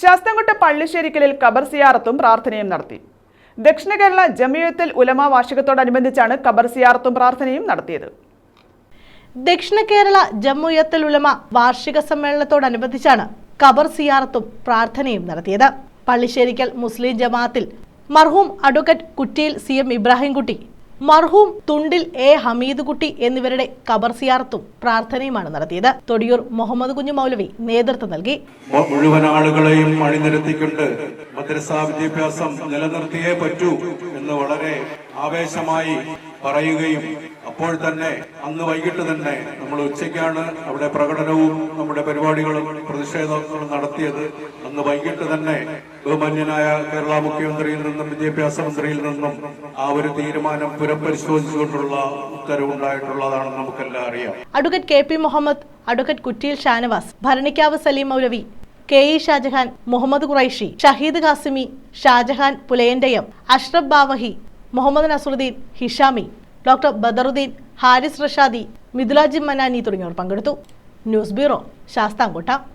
ശാസ്താംകോട്ട പള്ളിശ്ശേരിക്കലിൽ ഖബർ സിയാറത്തും പ്രാർത്ഥനയും നടത്തി. ദക്ഷിണ കേരള ജമിയത്തിൽ ഉലമ വാർഷികത്തോടനുബന്ധിച്ചാണ് ഖബർ സിയാറത്തും പ്രാർത്ഥനയും നടത്തിയത്. ദക്ഷിണ കേരള ജമ്മുയത്തിൽ ഉലമ വാർഷിക സമ്മേളനത്തോടനുബന്ധിച്ചാണ് ഖബർ സിയാറത്തും പ്രാർത്ഥനയും നടത്തിയത്. പള്ളിശ്ശേരിക്കൽ മുസ്ലിം ജമാഅത്തിൽ മർഹൂം advocate Kuttiyil C M Ibrahimkutty മർഹൂം തുണ്ടിൽ എ ഹമീദ് കുട്ടി എന്നിവരുടെ കബർസിയാർത്തും പ്രാർത്ഥനയുമാണ് നടത്തിയത്. തൊടിയൂർ മുഹമ്മദ് കുഞ്ഞു മൗലവി നേതൃത്വം നൽകി. മുഴുവൻ ആളുകളെയും അണിനിരത്തിക്കൊണ്ട് മദ്രസാ വിദ്യാഭ്യാസം നിലനിർത്തിയേ പറ്റൂ എന്ന് വളരെ ആവേശമായി പറയുകയും അപ്പോൾ തന്നെ അന്ന് വൈകിട്ട് തന്നെ നമ്മൾ ഉച്ചയ്ക്കാണ് അവിടെ പ്രകടനവും നമ്മുടെ പരിപാടികളും പ്രതിഷേധങ്ങളും നടത്തിയത്. അന്ന് വൈകിട്ട് തന്നെ ബഹുമാന്യനായ കേരള മുഖ്യമന്ത്രിയിൽ നിന്നും വിദ്യാഭ്യാസ മന്ത്രിയിൽ നിന്നും ആ ഒരു തീരുമാനം പുനഃപരിശോധിച്ചുകൊണ്ടുള്ള ഉത്തരവുണ്ടായിട്ടുള്ളതാണ് നമുക്കെല്ലാം അറിയാം. Advocate K P Muhammad advocate Kuttiyil Shanavas Bharanikkavu Saleem Moulavi K E Shajahan Muhammad Qureshi Shaheed Qasimi Shajahan Pulayandayam Ashraf Bavahi Muhammad Nasaruddin Hishami doctor Badaruddin Haris Rashadi Mithulaji Manani തുടങ്ങിയവർ പങ്കെടുത്തു. News bureau Sasthamkotta.